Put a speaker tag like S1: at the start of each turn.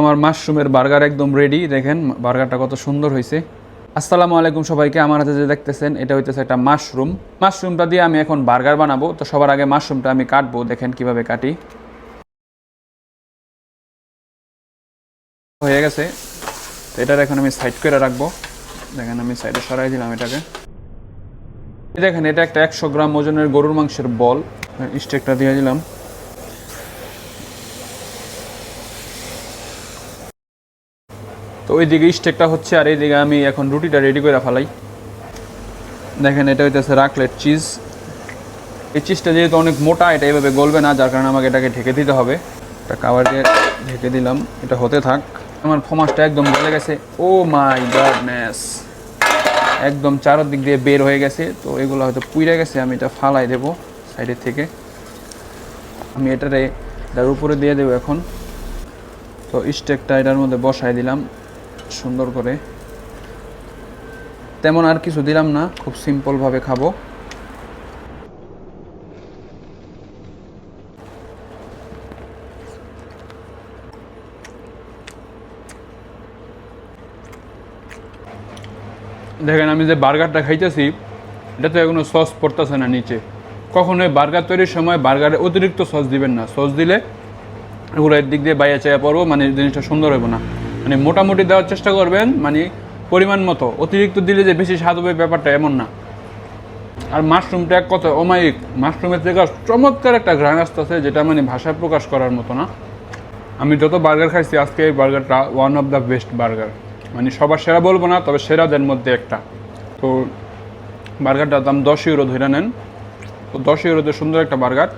S1: আমার মাশরুমের বার্গার একদম রেডি দেখেন বার্গারটা কত সুন্দর হয়েছে আসসালামু আলাইকুম সবাইকে, আমার হাতে যে দেখতেছেন, এটা হইতেছে একটা মাশরুম। মাশরুমটা দিয়ে আমি এখন বার্গার বানাবো, তো সবার আগে মাশরুমটা আমি কাটবো, দেখেন কীভাবে কাটি। হয়ে গেছে। তো এটার এখন আমি সাইড করে রাখব। দেখেন আমি সাইডে সরাই দিলাম এটাকে। দেখেন, এটা একটা একশো গ্রাম ওজনের গরুর মাংসের বল। স্টেকটা দিয়ে দিলাম। তো ওইদিকে স্টেকটা হচ্ছে, আর এইদিকে আমি এখন রুটিটা রেডি করে ফেলাই। দেখেন, এটা হইতেছে রাকলেট চিজ এই চিজটা যেহেতু অনেক মোটা, এটা এভাবে গলবে না, যার কারণে আমাকে এটাকে ঢেকে দিতে হবে। একটা কাবার দিয়ে ঢেকে দিলাম, এটা হতে থাক। আমার ফমাসটা একদম গলে গেছে। Oh my goodness! একদম চারোদিক দিয়ে বের হয়ে গেছে। তো এগুলো হয়তো পুইরে গেছে, আমি এটা ফালাই দেবো সাইডের থেকে। আমি এটারে, এটার উপরে দিয়ে দেবো এখন। তো স্টেকটা এটার মধ্যে বসাই দিলাম। সুন্দর করে। তেমন আর কিছু দিলাম না, খুব সিম্পলভাবে খাব। দেখেন, আমি যে বার্গারটা খাইতেছি, এটা তো এখনও সস পড়তেছে না নিচে। কখনোই বার্গার তৈরির সময় বার্গারে অতিরিক্ত সস দিবেন না। সস দিলে এগুলো এর দিক দিয়ে বাইরে চাইয়া পড়ব মানে জিনিসটা সুন্দর হবে না। মানে মোটামুটি দেওয়ার চেষ্টা করবেন মানে পরিমাণ মতো। অতিরিক্ত দিলে যে বেশি স্বাদ হবে ব্যাপারটা এমন না। আর মাশরুমটা এক কথা অমায়িক মাশরুমের থেকে চমৎকার একটা ঘ্রাণ আসতেছে যেটা মানে ভাষায় প্রকাশ করার মতো না। আমি যত বার্গার খাইছি, আজকে এই বার্গারটা one of the best burger. মানে সবার সেরা বলব না, তবে সেরাদের মধ্যে একটা। তো বার্গারটার দাম দশ ইউরো ধরে নেন। তো দশ ইউরোতে সুন্দর একটা বার্গার।